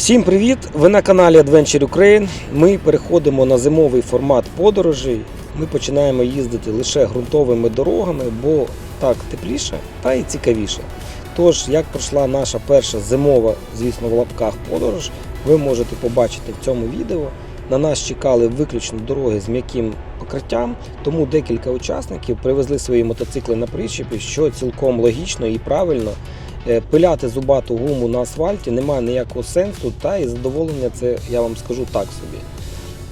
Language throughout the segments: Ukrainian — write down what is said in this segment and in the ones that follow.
Всім привіт! Ви на каналі Adventure Ukraine. Ми переходимо на зимовий формат подорожей. Ми починаємо їздити лише ґрунтовими дорогами, бо так тепліше та й цікавіше. Тож, як пройшла наша перша зимова, звісно, в лапках подорож, ви можете побачити в цьому відео. На нас чекали виключно дороги з м'яким покриттям, тому декілька учасників привезли свої мотоцикли на причепі, що цілком логічно і правильно. Е, Пиляти зубату гуму на асфальті немає ніякого сенсу, та і задоволення це я вам скажу так собі.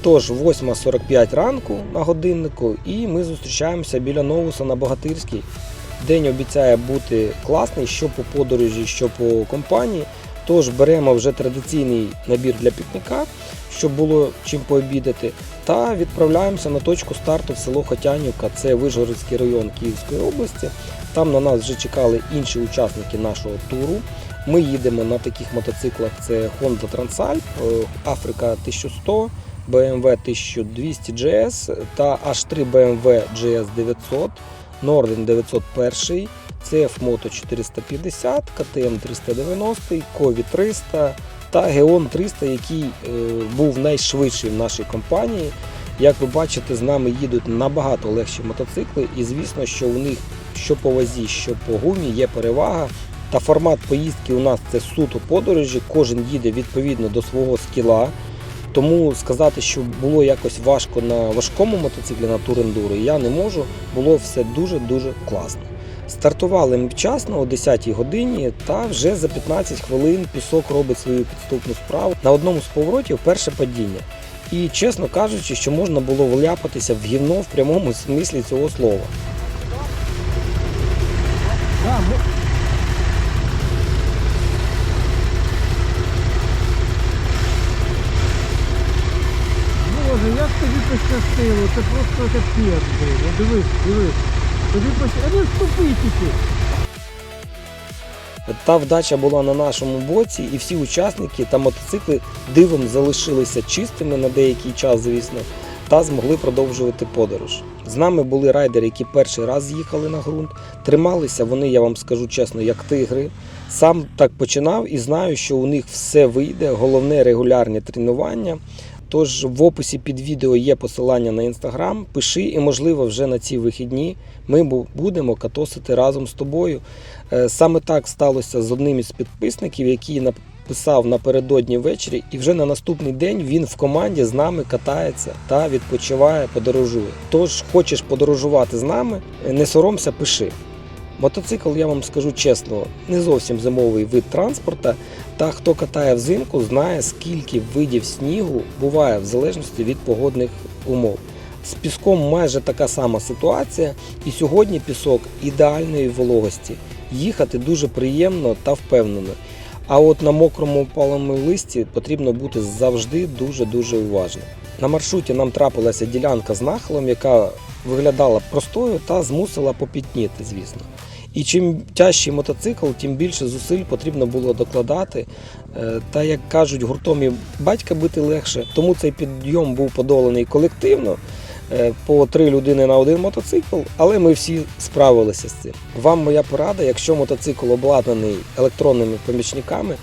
Тож 8.45 ранку на годиннику, і ми зустрічаємося біля Новуса на Богатирській. День обіцяє бути класний, що по подорожі, що по компанії. Тож беремо вже традиційний набір для пікніка, щоб було чим пообідати, та відправляємося на точку старту в село Хотянівка, це Вишгородський район Київської області. Там на нас вже чекали інші учасники нашого туру. Ми їдемо на таких мотоциклах: це Honda Transalp, е, Africa 1100, BMW 1200 GS та H3 BMW GS 900, Norden 901, CF Moto 450, KTM 390, Кові 300 та Geon 300, який е, був найшвидший в нашій компанії. Як ви бачите, з нами їдуть набагато легші мотоцикли, і звісно, що у них що по вазі, що по гумі є перевага. Та формат поїздки у нас це суто подорожі, кожен їде відповідно до свого скіла. Тому сказати, що було якось важко на важкому мотоциклі на турендуро, я не можу. Було все дуже-дуже класно. Стартували ми вчасно о 10-й годині, та вже за 15 хвилин пісок робить свою підступну справу. На одному з поворотів перше падіння. І чесно кажучи, що можна було вляпатися в гівно в прямому смислі цього слова. Пощастило, це просто капець був. От Дивись, дивись. Тобі пощастило. А не вступи тільки. Та вдача була на нашому боці, і всі учасники та мотоцикли дивом залишилися чистими на деякий час, звісно, та змогли продовжувати подорож. З нами були райдери, які перший раз їхали на ґрунт. Трималися вони, я вам скажу чесно, як тигри. Сам так починав і знаю, що у них все вийде. Головне регулярні тренування. Тож в описі під відео є посилання на інстаграм. Пиши, і можливо, вже на ці вихідні ми будемо катосити разом з тобою. Е, Саме так сталося з одним із підписників, який написав напередодні ввечері, і вже на наступний день він в команді з нами катається та відпочиває, подорожує. Тож хочеш подорожувати з нами, е, не соромся, пиши. Мотоцикл, я вам скажу чесно, не зовсім зимовий вид транспорта. Та хто катає взимку, знає, скільки видів снігу буває в залежності від погодних умов. З піском майже така сама ситуація, і сьогодні пісок ідеальної вологості. Їхати дуже приємно та впевнено. А от на мокрому опалому листі потрібно бути завжди дуже-дуже уважним. На маршруті нам трапилася ділянка з нахилом, яка виглядала простою та змусила попітніти, звісно. І чим тяжчий мотоцикл, тим більше зусиль потрібно було докладати. Е, Та як кажуть, гуртом і батька бити легше. Тому цей підйом був подоланий колективно е, по три людини на один мотоцикл, але ми всі справилися з цим. Вам моя порада, якщо мотоцикл обладнаний електронними помічниками,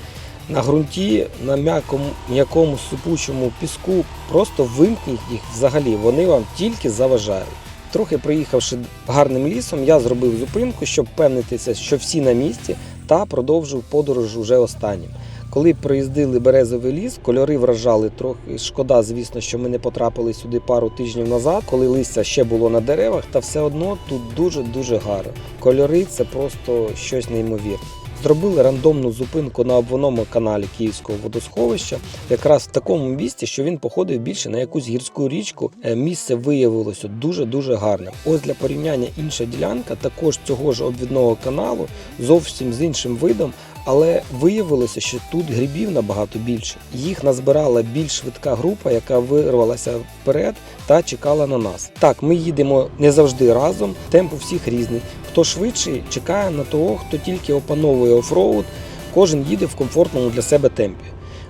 на ґрунті, на м'якому, м'якому супучому піску, просто вимкніть їх взагалі, вони вам тільки заважають. Трохи проїхавши гарним лісом, я зробив зупинку, щоб впевнитися, що всі на місці, та продовжив подорож уже останнім. Коли проїздили березовий ліс, кольори вражали трохи. Шкода, звісно, що ми не потрапили сюди пару тижнів назад, коли листя ще було на деревах, та все одно тут дуже-дуже гарно. Кольори це просто щось неймовірне. Зробили рандомну зупинку на обвиному каналі Київського водосховища, якраз в такому місці, що він походив більше на якусь гірську річку. Е, Місце виявилося дуже-дуже гарним. Ось для порівняння інша ділянка також цього ж обвідного каналу, зовсім з іншим видом. Але виявилося, що тут грибів набагато більше. Їх назбирала більш швидка група, яка вирвалася вперед та чекала на нас. Так, ми їдемо не завжди разом, темп у всіх різний. Хто швидший, чекає на того, хто тільки опановує офроуд, кожен їде в комфортному для себе темпі.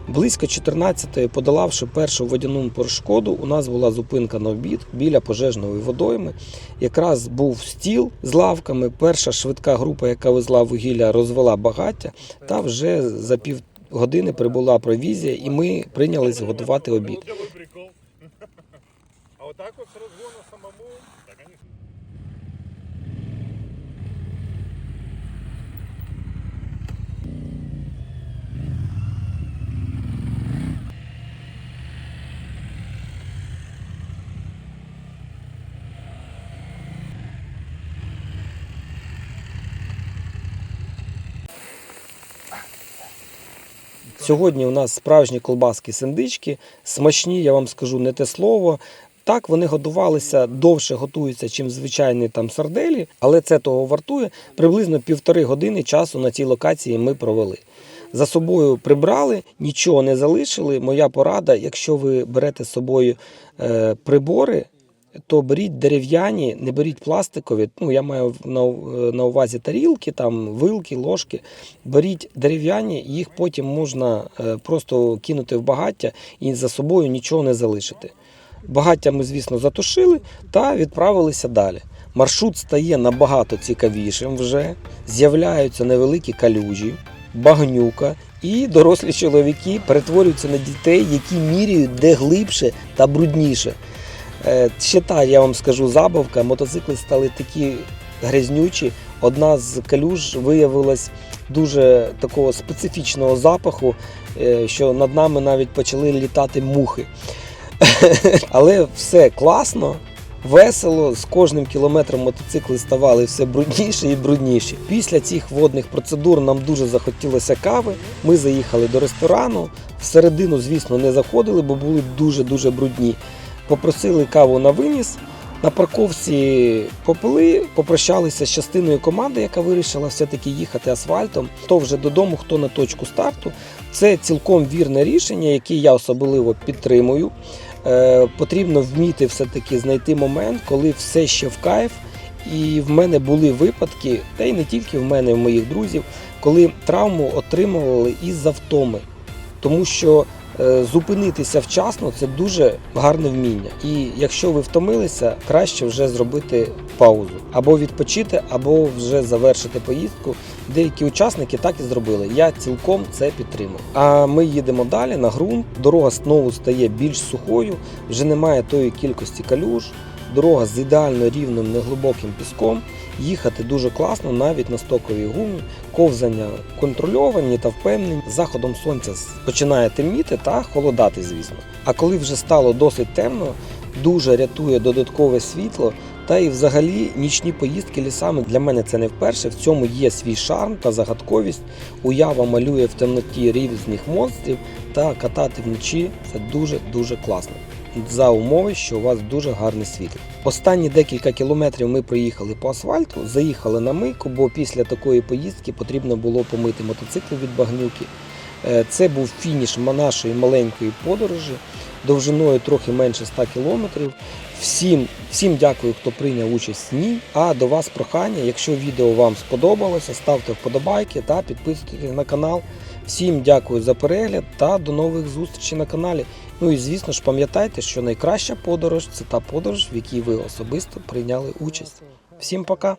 Близько 14-ї, подолавши першу водяну перешкоду, у нас була зупинка на обід біля пожежної водойми. Якраз був стіл з лавками. Перша швидка група, яка везла вугілля, розвела багаття, та вже за пів години прибула провізія, і ми прийнялись готувати обід. А вот так вот с Сьогодні у нас справжні колбаски синдички, смачні, я вам скажу не те слово. Так, вони готувалися довше готуються, чим звичайні там сарделі, але це того вартує. Приблизно півтори години часу на цій локації ми провели. За собою прибрали, нічого не залишили. Моя порада, якщо ви берете з собою е, прибори, то беріть дерев'яні, не беріть пластикові. Ну, я маю на, на увазі тарілки, там, вилки, ложки. Беріть дерев'яні, їх потім можна е, просто кинути в багаття і за собою нічого не залишити. Багаття ми, звісно, затушили та відправилися далі. Маршрут стає набагато цікавішим вже. З'являються невеликі калюжі, багнюка, і дорослі чоловіки перетворюються на дітей, які міряють де глибше та брудніше. Е, Ще та, я вам скажу, забавка. Мотоцикли стали такі грязнючі. Одна з калюж виявилась дуже такого специфічного запаху, е, що над нами навіть почали літати мухи. Але все класно, весело. З кожним кілометром мотоцикли ставали все брудніші і брудніші. Після цих водних процедур нам дуже захотілося кави. Ми заїхали до ресторану. Всередину, звісно, не заходили, бо були дуже-дуже брудні. Попросили каву на виніс. На парковці попили, попрощалися з частиною команди, яка вирішила все-таки їхати асфальтом. Хто вже додому, хто на точку старту. Це цілком вірне рішення, яке я особливо підтримую. Е, потрібно вміти все-таки знайти момент, коли все ще в кайф. І в мене були випадки, та й не тільки в мене, в моїх друзів, коли травму отримували із-за втоми. Тому що зупинитися вчасно це дуже гарне вміння. І якщо ви втомилися, краще вже зробити паузу або відпочити, або вже завершити поїздку. Деякі учасники так і зробили. Я цілком це підтримую. А ми їдемо далі на ґрунт. Дорога знову стає більш сухою, вже немає тої кількості калюж. Дорога з ідеально рівним неглибоким піском. Їхати дуже класно навіть на стоковій гумі. Ковзання контрольовані та впевнені. Заходом сонця починає темніти та холодати, звісно. А коли вже стало досить темно, дуже рятує додаткове світло. Та і взагалі нічні поїздки лісами для мене це не вперше. В цьому є свій шарм та загадковість. Уява малює в темноті різних монстрів та катати вночі це дуже дуже класно. За умови, що у вас дуже гарне світло. Останні декілька кілометрів ми проїхали по асфальту, заїхали на мийку, бо після такої поїздки потрібно було помити мотоцикл від багнюки. Е, Це був фініш нашої маленької подорожі, довжиною трохи менше 100 кілометрів. Всім, всім дякую, хто прийняв участь в ній. А до вас прохання, якщо відео вам сподобалося, ставте вподобайки та підписуйтесь на канал. Всім дякую за перегляд та до нових зустрічей на каналі. Ну і звісно ж пам'ятайте, що найкраща подорож це та подорож, в якій ви особисто прийняли участь. Всім пока!